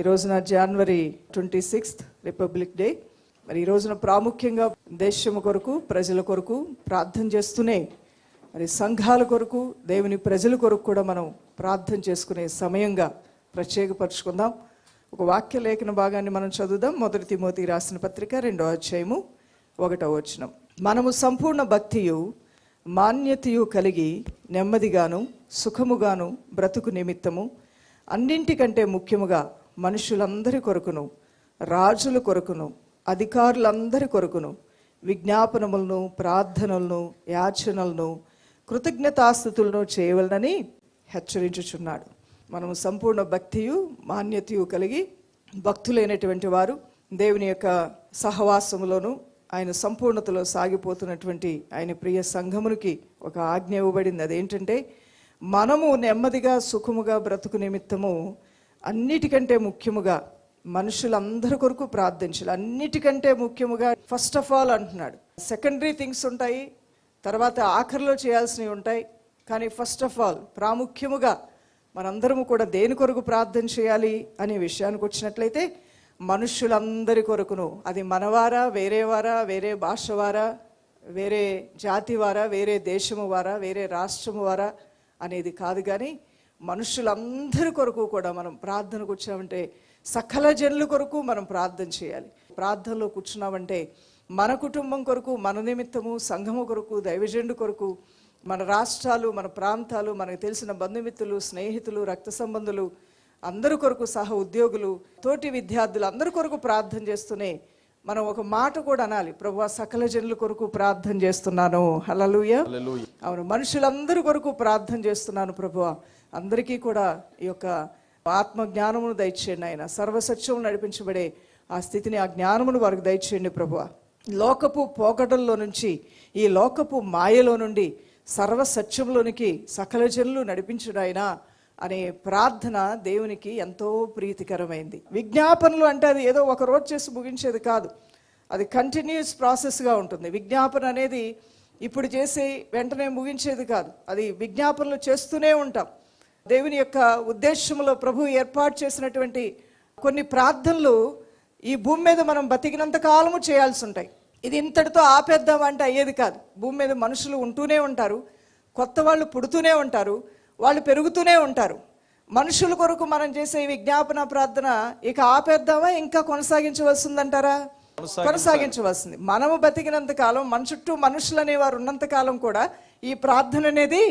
ఈ రోజున January twenty sixth Republic Day మరి ఈ రోజున ప్రాముఖ్యంగా దేశం కొరకు ప్రజల కొరకు ప్రార్థన చేస్తూనే మరి సంఘాల కొరకు దేవుని ప్రజల కొరకు కూడా మనం ప్రార్థన చేసుకునే సమయంగా ప్రత్యేకపరుచుకుందాం. ఒక వాక్య లేఖన భాగాన్ని మనం చదువుదాం. మొదటి తిమోతి రాసిన పత్రిక రెండో అధ్యాయము ఒకటో వచనం. మనము సంపూర్ణ భక్తియు మాన్యతయు కలిగి నెమ్మదిగాను సుఖముగాను బ్రతుకు నిమిత్తము. అన్నింటికంటే ముఖ్యముగా మనుషులందరి కొరకును రాజుల కొరకును అధికారులందరి కొరకును విజ్ఞాపనములను ప్రార్థనలను యాచనలను కృతజ్ఞతాస్థుతులను చేయవలనని హెచ్చరించుచున్నాడు. మనము సంపూర్ణ భక్తియు మాన్యతయు కలిగి భక్తులైనటువంటి వారు దేవుని యొక్క సహవాసములోను ఆయన సంపూర్ణతలో సాగిపోతున్నటువంటి ఆయన ప్రియ సంఘమునికి ఒక ఆజ్ఞ ఇవ్వబడింది. అదేంటంటే మనము నెమ్మదిగా సుఖముగా బ్రతుకు నిమిత్తము అన్నిటికంటే ముఖ్యముగా మనుషులందరి కొరకు ప్రార్థించాలి. అన్నిటికంటే ముఖ్యముగా ఫస్ట్ ఆఫ్ ఆల్ అంటున్నాడు. సెకండరీ థింగ్స్ ఉంటాయి తర్వాత ఆఖరిలో చేయాల్సినవి ఉంటాయి. కానీ ఫస్ట్ ఆఫ్ ఆల్ ప్రాముఖ్యముగా మనందరము కూడా దేని కొరకు ప్రార్థన చేయాలి అనే విషయానికి వచ్చినట్లయితే మనుషులందరి కొరకును అది మనవారా వేరే వారా వేరే భాష వారా వేరే జాతి వారా వేరే దేశము వారా వేరే రాష్ట్రము వారా అనేది కాదు. కానీ మనుషులందరి కొరకు కూడా మనం ప్రార్థనకు వచ్చామంటే సకల జనుల కొరకు మనం ప్రార్థన చేయాలి. ప్రార్థనలో కూర్చున్నామంటే మన కుటుంబం కొరకు మన నిమిత్తము సంఘము కొరకు దైవజనుడు కొరకు మన రాష్ట్రాలు మన ప్రాంతాలు మనకు తెలిసిన బంధుమిత్రులు స్నేహితులు రక్త సంబంధులు అందరి కొరకు సహ ఉద్యోగులు తోటి విద్యార్థులు అందరి కొరకు ప్రార్థన చేస్తూనే మనం ఒక మాట కూడా అనాలి. ప్రభు సకల జనుల కొరకు ప్రార్థన చేస్తున్నాను. హలలుయ అవును మనుషులందరి కొరకు ప్రార్థన చేస్తున్నాను ప్రభు అందరికీ కూడా ఈ యొక్క ఆత్మ జ్ఞానమును దయచేయండి ఆయన. సర్వసత్యము నడిపించబడే ఆ స్థితిని ఆ జ్ఞానమును వారికి దయచేయండి ప్రభు లోకపు పోకడల్లో నుంచి ఈ లోకపు మాయలో నుండి సర్వసత్యంలోనికి సకల జనులు నడిపించుడాయన అనే ప్రార్థన దేవునికి ఎంతో ప్రీతికరమైంది. విజ్ఞాపనలు అంటే అది ఏదో ఒక రోజు చేసి ముగించేది కాదు. అది కంటిన్యూస్ ప్రాసెస్గా ఉంటుంది. విజ్ఞాపన అనేది ఇప్పుడు చేసి వెంటనే ముగించేది కాదు. అది విజ్ఞాపనలు చేస్తూనే ఉంటాం. దేవుని యొక్క ఉద్దేశంలో ప్రభు ఏర్పాటు చేసినటువంటి కొన్ని ప్రార్థనలు ఈ భూమి మీద మనం బతికినంత కాలము చేయాల్సి ఉంటాయి. ఇది ఇంతటితో ఆపేద్దాం అంటే అయ్యేది కాదు. భూమి మీద మనుషులు ఉంటూనే ఉంటారు. కొత్త వాళ్ళు పుడుతూనే ఉంటారు. వాళ్ళు పెరుగుతూనే ఉంటారు. మనుషుల కొరకు మనం చేసే విజ్ఞాపన ప్రార్థన ఇక ఆపేద్దామా? ఇంకా కొనసాగించవలసిందంటారా? కొనసాగించవలసింది. మనము బతికినంత కాలం మన చుట్టూ మనుషులు అనేవారు ఉన్నంత కాలం కూడా ఈ ప్రార్థన అనేది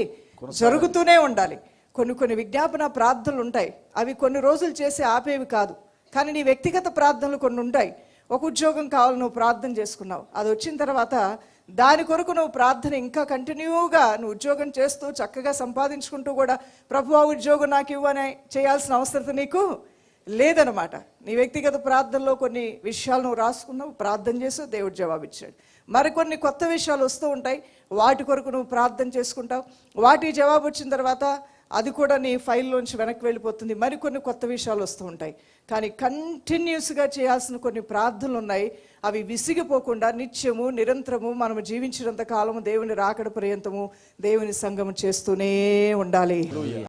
జరుగుతూనే ఉండాలి. కొన్ని కొన్ని విజ్ఞాపన ప్రార్థనలు ఉంటాయి. అవి కొన్ని రోజులు చేసి ఆపేవి కాదు. కానీ నీ వ్యక్తిగత ప్రార్థనలు కొన్ని ఉంటాయి. ఒక ఉద్యోగం కావాలి నువ్వు ప్రార్థన చేసుకున్నావు. అది వచ్చిన తర్వాత దాని కొరకు నువ్వు ప్రార్థన ఇంకా కంటిన్యూగా నువ్వు ఉద్యోగం చేస్తూ చక్కగా సంపాదించుకుంటూ కూడా ప్రభు ఆ ఉద్యోగం నాకు ఇవ్వని చేయాల్సిన అవసరం నీకు లేదనమాట నీ వ్యక్తిగత ప్రార్థనలో కొన్ని విషయాలు నువ్వు రాసుకున్నావు ప్రార్థన చేసి దేవుడు జవాబిచ్చాడు. మరికొన్ని కొత్త విషయాలు వస్తూ ఉంటాయి. వాటి కొరకు నువ్వు ప్రార్థన చేసుకుంటావు. వాటి జవాబు వచ్చిన తర్వాత అది కూడా నీ ఫైల్లోంచి వెనక్కి వెళ్ళిపోతుంది. మరికొన్ని కొత్త విషయాలు వస్తూ ఉంటాయి. కానీ కంటిన్యూస్గా చేయాల్సిన కొన్ని ప్రార్థనలు ఉన్నాయి. అవి విసిగిపోకుండా నిత్యము నిరంతరము మనము జీవించినంత కాలము దేవుని రాకడ పర్యంతము దేవుని సంగము చేస్తూనే ఉండాలి.